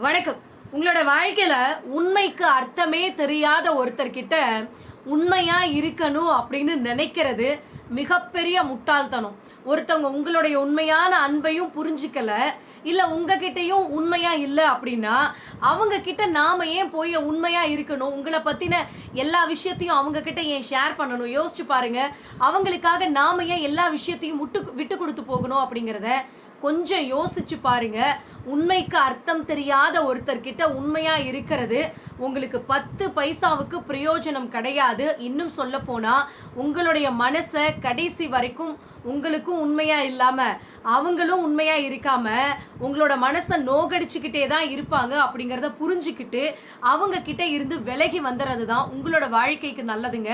வணக்கம். உங்களோட வாழ்க்கையில உண்மைக்கு அர்த்தமே தெரியாத ஒருத்தர்கிட்ட உண்மையா இருக்கணும் அப்படின்னு நினைக்கிறது மிகப்பெரிய முட்டாள்தனம். ஒருத்தவங்க உங்களுடைய உண்மையான அன்பையும் புரிஞ்சுக்கல இல்ல உங்ககிட்டயும் உண்மையா இல்லை அப்படின்னா அவங்க கிட்ட நாம ஏன் போய் உண்மையா இருக்கணும்? உங்களை பத்தின எல்லா விஷயத்தையும் அவங்க கிட்ட ஏன் ஷேர் பண்ணணும்? யோசிச்சு பாருங்க. அவங்களுக்காக நாம ஏன் எல்லா விஷயத்தையும் விட்டு விட்டு கொடுத்து போகணும் அப்படிங்கிறத கொஞ்சம் யோசிச்சு பாருங்க. உண்மைக்கு அர்த்தம் தெரியாத ஒருத்தர்கிட்ட உண்மையா இருக்கிறது. உங்களுக்கு பத்து பைசாவுக்கு பிரயோஜனம் கிடையாது. இன்னும் சொல்ல போனா உங்களுடைய மனசை கடைசி வரைக்கும் உங்களுக்கும் உண்மையா இல்லாம அவங்களும் உண்மையா இருக்காம உங்களோட மனசை நோகடிச்சுக்கிட்டே தான் இருப்பாங்க அப்படிங்கிறத புரிஞ்சுக்கிட்டு அவங்க கிட்ட இருந்து விலகி வந்துறது தான் உங்களோட வாழ்க்கைக்கு நல்லதுங்க.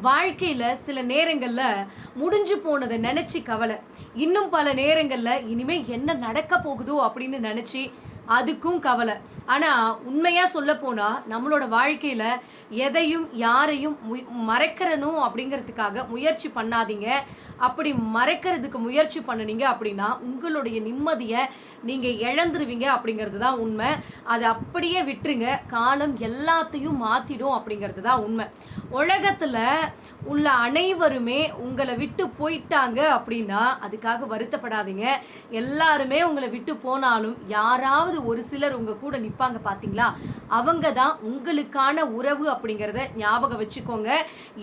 வாழ்க்கையில் சில நேரங்களில் முடிஞ்சு போனதை நினச்சி கவலை. இன்னும் பல நேரங்களில் இனிமேல் என்ன நடக்க போகுதோ அப்படின்னு நினச்சி அதுக்கும் கவலை. ஆனால் உண்மையாக சொல்ல நம்மளோட வாழ்க்கையில் எதையும் யாரையும் மு- அப்படிங்கிறதுக்காக முயற்சி பண்ணாதீங்க. அப்படி மறைக்கிறதுக்கு முயற்சி பண்ணுனீங்க அப்படின்னா உங்களுடைய நிம்மதியை நீங்கள் இழந்துருவீங்க அப்படிங்கிறது தான் உண்மை. அதை அப்படியே விட்டுருங்க. காலம் எல்லாத்தையும் மாற்றிடும் அப்படிங்கிறது தான் உண்மை. உலகத்துல உள்ள அனைவருமே உங்களை விட்டு போயிட்டாங்க அப்படின்னா அதுக்காக வருத்தப்படாதீங்க. எல்லாருமே உங்களை விட்டு போனாலும் யாராவது ஒரு சிலர் உங்க கூட நிப்பாங்க பாத்தீங்களா? அவங்க தான் உங்களுக்கான உறவு அப்படிங்கிறத ஞாபகம் வச்சுக்கோங்க.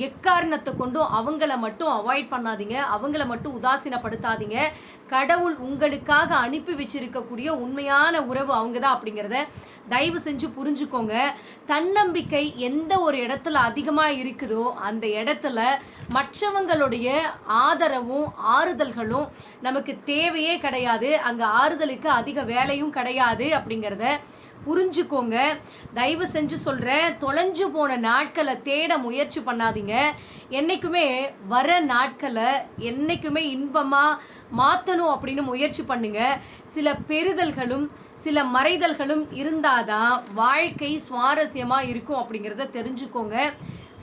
எக்காரணத்தை கொண்டும் அவங்கள மட்டும் அவாய்ட் பண்ணாதீங்க. அவங்கள மட்டும் உதாசீனப்படுத்தாதீங்க. கடவுள் உங்களுக்காக அனுப்பி வச்சிருக்கக்கூடிய உண்மையான உறவு அவங்க தான் அப்படிங்கிறத தயவு செஞ்சு புரிஞ்சுக்கோங்க. தன்னம்பிக்கை எந்த ஒரு இடத்துல அதிகமாக இருக்குதோ அந்த இடத்துல மற்றவங்களுடைய ஆதரவும் ஆறுதல்களும் நமக்கு தேவையே கிடையாது. அங்கே ஆறுதலுக்கு அதிக வேலையும் கிடையாது அப்படிங்கிறத புரிஞ்சுக்கோங்க. தயவு செஞ்சு சொல்கிறேன் தொலைஞ்சு போன நாட்களை தேட முயற்சி பண்ணாதீங்க. என்றைக்குமே வர நாட்களை என்றைக்குமே இன்பமாக மாற்றணும் அப்படின்னு முயற்சி பண்ணுங்க. சில பெறுதல்களும் சில மறைதல்களும் இருந்தாதான் வாழ்க்கை சுவாரஸ்யமா இருக்கும் அப்படிங்கிறத தெரிஞ்சுக்கோங்க.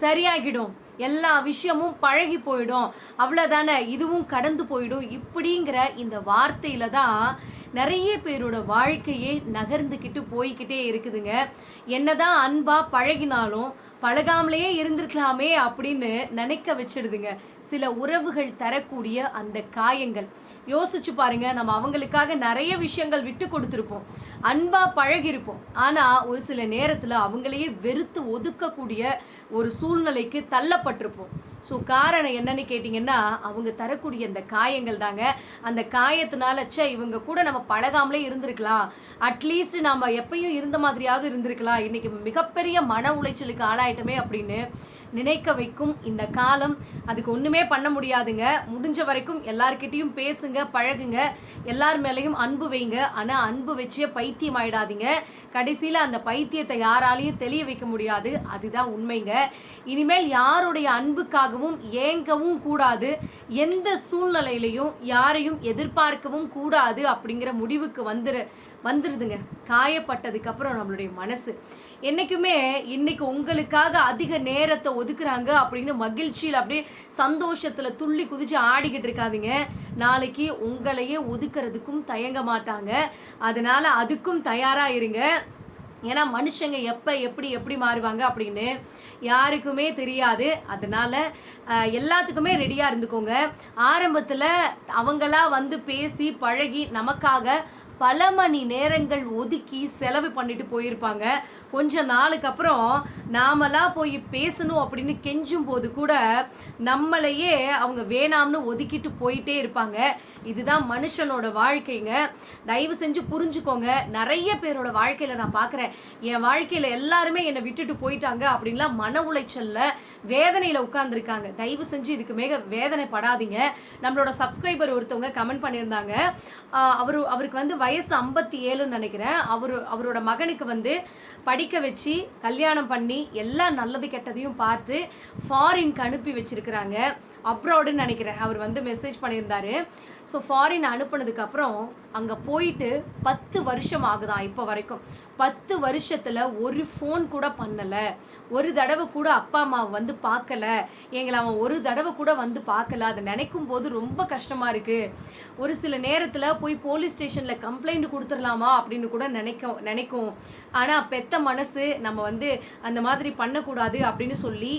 சரியாகிடும். எல்லா விஷயமும் பழகி போயிடும். அவ்வளோதானே இதுவும் கடந்து போயிடும். இப்படிங்கிற இந்த வார்த்தையில தான் நிறைய பேரோட வாழ்க்கையே நகர்ந்துக்கிட்டு போய்க்கிட்டே இருக்குதுங்க. என்னதான் அன்பா பழகினாலும் பழகாமலேயே இருந்திருக்கலாமே அப்படின்னு நினைக்க வச்சிடுதுங்க. சில உறவுகள் தரக்கூடிய அந்த காயங்கள். யோசிச்சு பாருங்க நம்ம அவங்களுக்காக நிறைய விஷயங்கள் விட்டு கொடுத்துருப்போம். அன்பா பழகிருப்போம் ஆனா ஒரு சில நேரத்துல அவங்களையே வெறுத்து ஒதுக்கக்கூடிய ஒரு சூழ்நிலைக்கு தள்ளப்பட்டிருப்போம். ஸோ காரணம் என்னன்னு கேட்டிங்கன்னா அவங்க தரக்கூடிய அந்த காயங்கள் தாங்க. அந்த காயத்தினால சே இவங்க கூட நம்ம பழகாமலே இருந்திருக்கலாம். அட்லீஸ்ட் நம்ம எப்பயும் இருந்த மாதிரியாவது இருந்திருக்கலாம். இன்னைக்கு மிகப்பெரிய மன உளைச்சலுக்கு ஆளாயிட்டமே அப்படின்னு நினைக்க வைக்கும் இந்த காலம். அதுக்கு ஒன்றுமே பண்ண முடியாதுங்க. முடிஞ்ச வரைக்கும் எல்லார்கிட்டேயும் பேசுங்க பழகுங்க. எல்லார் மேலேயும் அன்பு வைங்க. ஆனால் அன்பு வச்சே பைத்தியம் ஆயிடாதீங்க. கடைசியில் அந்த பைத்தியத்தை யாராலையும் தெளிய வைக்க முடியாது. அதுதான் உண்மைங்க. இனிமேல் யாருடைய அன்புக்காகவும் ஏங்கவும் கூடாது. எந்த சூழ்நிலையிலையும் யாரையும் எதிர்பார்க்கவும் கூடாது அப்படிங்கிற முடிவுக்கு வந்துரு. வந்துடுதுங்க காயப்பட்டதுக்கப்புறம் நம்மளுடைய மனசு. என்றைக்குமே இன்னைக்கு உங்களுக்காக அதிக நேரத்தை ஒதுக்குறாங்க அப்படின்னு மகிழ்ச்சியில் அப்படியே சந்தோஷத்தில் துள்ளி குதிச்சு ஆடிக்கிட்டு இருக்காதிங்க. நாளைக்கு உங்களையே ஒதுக்குறதுக்கும் தயங்க மாட்டாங்க. அதனால அதுக்கும் தயாராக இருங்க. ஏன்னா மனுஷங்க எப்போ எப்படி எப்படி மாறுவாங்க அப்படின்னு யாருக்குமே தெரியாது. அதனால எல்லாத்துக்குமே ரெடியாக இருந்துக்கோங்க. ஆரம்பத்தில் அவங்களா வந்து பேசி பழகி நமக்காக பல மணி நேரங்கள் ஒதுக்கி செலவு பண்ணிட்டு போயிருப்பாங்க. கொஞ்ச நாளுக்கு அப்புறம் நாமளா போய் பேசணும் அப்படின்னு கெஞ்சும் போது கூட நம்மளையே அவங்க வேணாம்னு ஒதுக்கிட்டு போயிட்டே இருப்பாங்க. இதுதான் மனுஷனோட வாழ்க்கைங்க. தயவு செஞ்சு புரிஞ்சுக்கோங்க. நிறைய பேரோட வாழ்க்கையில நான் பார்க்குறேன். என் வாழ்க்கையில எல்லாருமே என்னை விட்டுட்டு போயிட்டாங்க அப்படின்லாம் மன உளைச்சல்ல வேதனையில உட்கார்ந்துருக்காங்க. தயவு செஞ்சு இதுக்கு மேக வேதனை படாதீங்க நம்மளோட சப்ஸ்கிரைபர் ஒருத்தவங்க கமெண்ட் பண்ணியிருந்தாங்க. அவரு அவருக்கு வந்து வயசு ஐம்பத்தி ஏழுன்னு நினைக்கிறேன். அவரு அவரோட மகனுக்கு வந்து படிக்க வச்சு கல்யாணம் பண்ணி எல்லா நல்லது கெட்டதையும் பார்த்து ஃபாரின்க்கு அனுப்பி வச்சிருக்கிறாங்க. அப்ராடுன்னு நினைக்கிறேன். அவர் வந்து மெசேஜ் பண்ணியிருந்தாரு. ஸோ ஃபாரின் அனுப்புனதுக்கப்புறம் அங்கே போயிட்டு பத்து வருஷம் ஆகுதான் இப்போ வரைக்கும். பத்து வருஷத்தில் ஒரு ஃபோன் கூட பண்ணலை. ஒரு தடவை கூட அப்பா அம்மா வந்து பார்க்கல. எங்களை அவன் ஒரு தடவை கூட வந்து பார்க்கல. அதை நினைக்கும் போது ரொம்ப கஷ்டமாக இருக்குது ஒரு சில நேரத்தில் போய் போலீஸ் ஸ்டேஷனில் கம்ப்ளைண்ட் கொடுத்துடலாமா அப்படின்னு கூட நினைக்கும் நினைக்கும். ஆனால் பெத்த மனசு நம்ம வந்து அந்த மாதிரி பண்ணக்கூடாது அப்படின்னு சொல்லி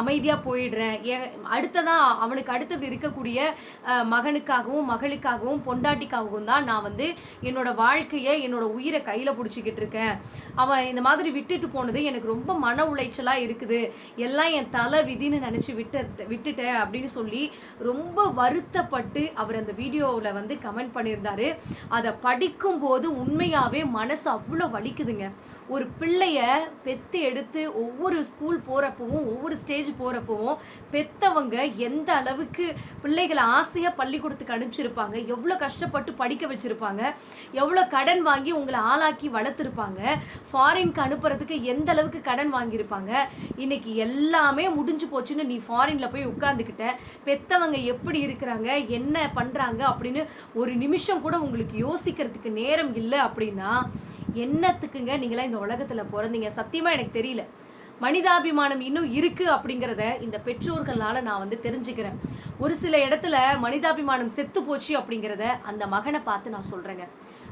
அமைதியாக போயிடுறேன். ஏன் அவனுக்கு அடுத்தது இருக்கக்கூடிய மகனுக்காகவும் மகளுக்காகவும் பொண்டாட்டிக்காகவும் தான் நான் வந்து என்னோட வாழ்க்கையை என்னோட உயிரை கையில் பிடிச்சிக்கிட்டு இருக்கேன். அவன் இந்த மாதிரி விட்டுட்டு போனது எனக்கு ரொம்ப மன உளைச்சலாக இருக்குது. எல்லாம் என் தலை விதின்னு நினச்சி விட்டு விட்டுட்டேன் அப்படின்னு சொல்லி ரொம்ப வருத்தப்பட்டு அவர் அந்த வீடியோவில் வந்து கமெண்ட் பண்ணியிருந்தாரு. அதை படிக்கும்போது உண்மையாகவே மனசு அவ்வளோ வலிக்குதுங்க. ஒரு பிள்ளைய பெத்து எடுத்து ஒவ்வொரு ஸ்கூல் போகிறப்பவும் ஒவ்வொரு ஸ்டேஜ் போகிறப்பவும் பெத்தவங்க எந்த அளவுக்கு பிள்ளைகளை ஆசையாக பள்ளிக்கூடத்துக்கு அனுப்பிச்சிருப்பாங்க எவ்வளோ கஷ்டப்பட்டு படிக்க வச்சுருப்பாங்க. எவ்வளோ கடன் வாங்கி உங்களை ஆளாக்கி வளர்த்துருப்பாங்க. ஃபாரின்க்கு அனுப்புறதுக்கு எந்த அளவுக்கு கடன் வாங்கியிருப்பாங்க. இன்னைக்கு எல்லாமே முடிஞ்சு போச்சுன்னு நீ ஃபாரின்ல போய் உட்கார்ந்துக்கிட்ட பெத்தவங்க எப்படி இருக்கிறாங்க என்ன பண்ணுறாங்க அப்படின்னு ஒரு நிமிஷம் கூட உங்களுக்கு யோசிக்கிறதுக்கு நேரம் இல்லை அப்படின்னா என்னத்துக்குங்க நீங்களாம் இந்த உலகத்தில் பிறந்தீங்க? சத்தியமாக எனக்கு தெரியல. மனிதாபிமானம் இன்னும் இருக்கு அப்படிங்கிறத இந்த பெற்றோர்களால் நான் வந்து தெரிஞ்சுக்கிறேன். ஒரு சில இடத்துல மனிதாபிமானம் செத்து போச்சு அப்படிங்கிறத அந்த மகனை பார்த்து நான் சொல்கிறேங்க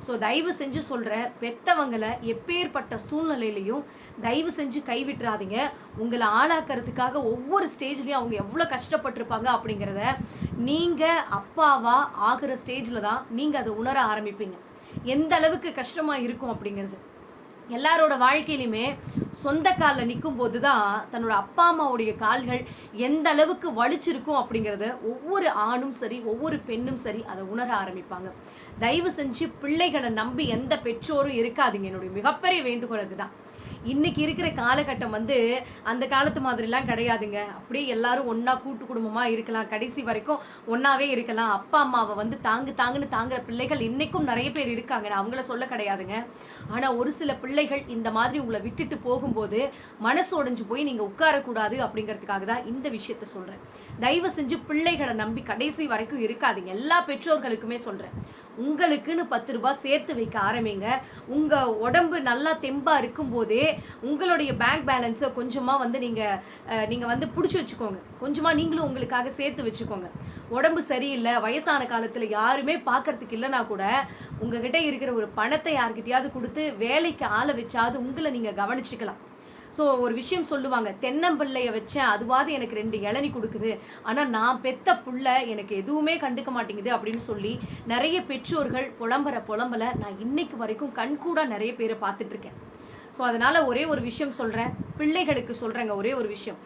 ஸோ தயவு செஞ்சு சொல்கிற பெத்தவங்களை எப்பேற்பட்ட சூழ்நிலையிலையும் தயவு செஞ்சு கைவிட்டுறாதீங்க. உங்களை ஆளாக்கிறதுக்காக ஒவ்வொரு ஸ்டேஜ்லேயும் அவங்க எவ்வளோ கஷ்டப்பட்டிருப்பாங்க அப்படிங்கிறத நீங்கள் அப்பாவா ஆகிற ஸ்டேஜில் தான் நீங்கள் அதை உணர ஆரம்பிப்பீங்க. எந்த அளவுக்கு கஷ்டமாக இருக்கும் அப்படிங்கிறது. எல்லாரோட வாழ்க்கையிலுமே சொந்த காலில் நிற்கும் போது தான் தன்னோட அப்பா அம்மாவுடைய கால்கள் எந்த அளவுக்கு வலிச்சிருக்கும் அப்படிங்கிறத ஒவ்வொரு ஆணும் சரி ஒவ்வொரு பெண்ணும் சரி அதை உணர ஆரம்பிப்பாங்க. தயவு செஞ்சு பிள்ளைகளை நம்பி எந்த பெற்றோரும் இருக்காதுங்க. என்னுடைய மிகப்பெரிய வேண்டுகோள் அதுதான். இன்னைக்கு இருக்கிற காலகட்டம் வந்து அந்த காலத்து மாதிரிலாம் கிடையாதுங்க. அப்படியே எல்லாரும் ஒன்றா கூட்டு குடும்பமாக இருக்கலாம். கடைசி வரைக்கும் ஒன்றாவே இருக்கலாம். அப்பா அம்மாவை வந்து தாங்கு தாங்குன்னு தாங்குற பிள்ளைகள் இன்னைக்கும் நிறைய பேர் இருக்காங்க. நான் அவங்கள சொல்ல கிடையாதுங்க. ஆனால் ஒரு சில பிள்ளைகள் இந்த மாதிரி உங்களை விட்டுட்டு போகும்போது மனசு உடைஞ்சு போய் நீங்கள் உட்காரக்கூடாது அப்படிங்கிறதுக்காக தான் இந்த விஷயத்த சொல்கிறேன் தயவு செஞ்சு பிள்ளைகளை நம்பி கடைசி வரைக்கும் இருக்காதுங்க. எல்லா பெற்றோர்களுக்குமே சொல்கிறேன் உங்களுக்குன்னு பத்து ரூபாய் சேர்த்து வைக்க ஆரம்பிங்க. உங்கள் உடம்பு நல்லா தெம்பாக இருக்கும்போதே உங்களுடைய பேங்க் பேலன்ஸை கொஞ்சமாக வந்து நீங்கள் நீங்கள் வந்து பிடிச்சி வச்சுக்கோங்க. கொஞ்சமாக நீங்களும் உங்களுக்காக சேர்த்து வச்சுக்கோங்க. உடம்பு சரியில்லை வயசான காலத்தில் யாருமே பார்க்கறதுக்கு இல்லைன்னா கூட உங்ககிட்ட இருக்கிற ஒரு பணத்தை யார்கிட்டயாவது கொடுத்து வேலைக்கு ஆளை வச்சாவது உங்களை நீங்கள் கவனிச்சுக்கலாம். ஸோ ஒரு விஷயம் சொல்லுவாங்க தென்னம்பிள்ளையை வச்சேன் அதுவாது எனக்கு ரெண்டு இளநி கொடுக்குது. ஆனால் நான் பெத்த புள்ள எனக்கு எதுவுமே கண்டுக்க மாட்டேங்குது அப்படின்னு சொல்லி நிறைய பெற்றோர்கள் புலம்புற புலம்பல நான் இன்னைக்கு வரைக்கும் கண்கூடாக நிறைய பேரை பார்த்துட்டு இருக்கேன். ஸோ அதனால ஒரே ஒரு விஷயம் சொல்கிறேன் பிள்ளைகளுக்கு சொல்கிறேங்க ஒரே ஒரு விஷயம்.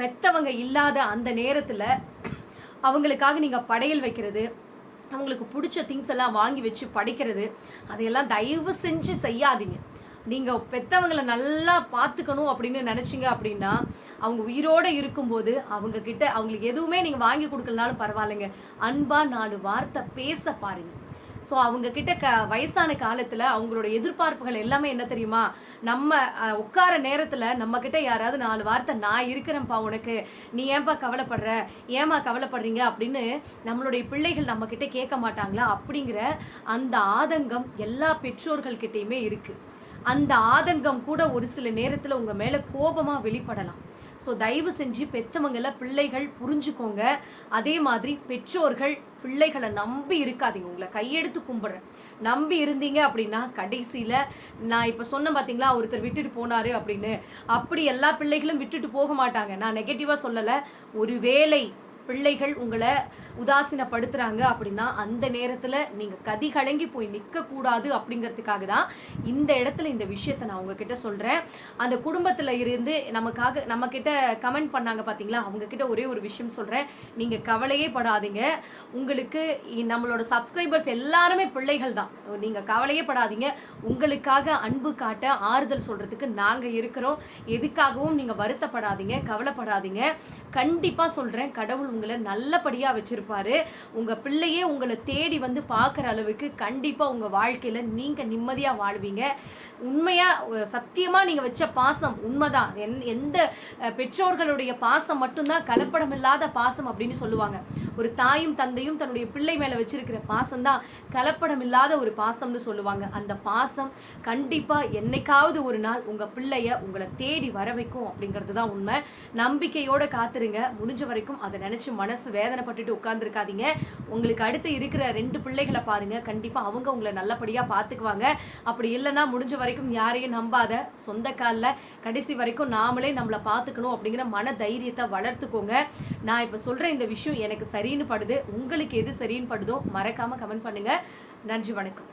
பெத்தவங்க இல்லாத அந்த நேரத்தில் அவங்களுக்காக நீங்கள் படையல் வைக்கிறது அவங்களுக்கு பிடிச்ச திங்ஸ் எல்லாம் வாங்கி வச்சு படைக்கிறது அதையெல்லாம் தயவு செஞ்சு செய்யாதீங்க. நீங்கள் பெற்றவங்களை நல்லா பார்த்துக்கணும் அப்படின்னு நினச்சிங்க அப்படின்னா அவங்க உயிரோட இருக்கும்போது அவங்கக்கிட்ட அவங்களுக்கு எதுவுமே நீங்கள் வாங்கி கொடுக்கலனாலும் பரவாயில்லைங்க. அன்பாக நாலு வார்த்தை பேச பாருங்க. ஸோ அவங்கக்கிட்ட க வயசான காலத்தில் அவங்களோட எதிர்பார்ப்புகள் எல்லாமே என்ன தெரியுமா? நம்ம உட்கார நேரத்தில் நம்மக்கிட்ட யாராவது நாலு வார்த்தை நான் இருக்கிறேன்ப்பா உனக்கு. நீ ஏன்பா கவலைப்படுற? ஏமா கவலைப்படுறீங்க? அப்படின்னு நம்மளுடைய பிள்ளைகள் நம்மக்கிட்ட கேட்க மாட்டாங்களா? அப்படிங்கிற அந்த ஆதங்கம் எல்லா பெற்றோர்கள் இருக்குது அந்த ஆதங்கம் கூட ஒரு சில நேரத்தில் உங்கள் மேலே கோபமாக வெளிப்படலாம். ஸோ தயவு செஞ்சு பெற்றவங்களை பிள்ளைகள் புரிஞ்சுக்கோங்க. அதே மாதிரி பெற்றோர்கள் பிள்ளைகளை நம்பி இருக்காதீங்க. உங்களை கையெடுத்து கும்பிட்றேன். நம்பி இருந்தீங்க அப்படின்னா கடைசியில் நான் இப்போ சொன்னேன் பார்த்தீங்களா ஒருத்தர் விட்டுட்டு போனார் அப்படின்னு. அப்படி எல்லா பிள்ளைகளும் விட்டுட்டு போக மாட்டாங்க. நான் நெகட்டிவ்வாக சொல்லலை. ஒரு ஒருவேளை பிள்ளைகள் உங்களை உதாசீனப்படுத்துறாங்க அப்படின்னா அந்த நேரத்தில் நீங்கள் கதி கலங்கி போய் நிற்கக்கூடாது அப்படிங்கிறதுக்காக தான் இந்த இடத்துல இந்த விஷயத்த நான் உங்ககிட்ட சொல்கிறேன் அந்த குடும்பத்தில் இருந்து நமக்காக நம்மக்கிட்ட கமெண்ட் பண்ணாங்க பார்த்தீங்களா அவங்கக்கிட்ட ஒரே ஒரு விஷயம் சொல்கிறேன் நீங்கள் கவலையே படாதீங்க. உங்களுக்கு நம்மளோட சப்ஸ்கிரைபர்ஸ் எல்லாருமே பிள்ளைகள் தான். நீங்கள் கவலையே படாதீங்க. உங்களுக்காக அன்பு காட்ட ஆறுதல் சொல்கிறதுக்கு நாங்கள் இருக்கிறோம். எதுக்காகவும் நீங்கள் வருத்தப்படாதீங்க கவலைப்படாதீங்க. கண்டிப்பாக சொல்கிறேன் கடவுள் உங்களை நல்லபடியாக வச்சுருப்போம் இருப்பாரு உங்க பிள்ளையே உங்களை தேடி வந்து பார்க்குற அளவுக்கு கண்டிப்பா உங்க வாழ்க்கையில நீங்க நிம்மதியா வாழ்வீங்க. உண்மையா சத்தியமாக சத்தியமா நீங்க வச்ச பாசம் உண்மைதான். என்- எந்த பெற்றோர்களுடைய பாசம் மட்டும்தான் கலப்படம் இல்லாத பாசம் அப்படின்னு சொல்லுவாங்க. ஒரு தாயும் தந்தையும் தன்னுடைய பிள்ளை மேல வச்சிருக்கிற பாசம் தான் கலப்படம் இல்லாத ஒரு பாசம்னு சொல்லுவாங்க. அந்த பாசம் கண்டிப்பா என்னைக்காவது ஒரு நாள் உங்க பிள்ளைய உங்களை தேடி வர வைக்கும் அப்படிங்கிறது தான் உண்மை. நம்பிக்கையோட காத்துருங்க. முடிஞ்ச வரைக்கும் அதை நினைச்சு மனசு வேதனைப்பட்டுட்டு உட்கார்ந்துருக்காதீங்க. உங்களுக்கு அடுத்து இருக்கிற ரெண்டு பிள்ளைகளை பாருங்க. கண்டிப்பா அவங்க உங்களை நல்லபடியா பாத்துக்குவாங்க. அப்படி இல்லைன்னா முடிஞ்ச வரைக்கும் யாரையும் நம்பாத சொந்த காலில் கடைசி வரைக்கும் நாமளே நம்மளை பார்த்துக்கணும் அப்படிங்கிற மன தைரியத்தை வளர்த்துக்கோங்க. நான் இப்போ சொல்கிற இந்த விஷயம் எனக்கு சரின்னு படுது. உங்களுக்கு எது சரின்னு படுதோ மறக்காம கமெண்ட் பண்ணுங்க. நன்றி வணக்கம்.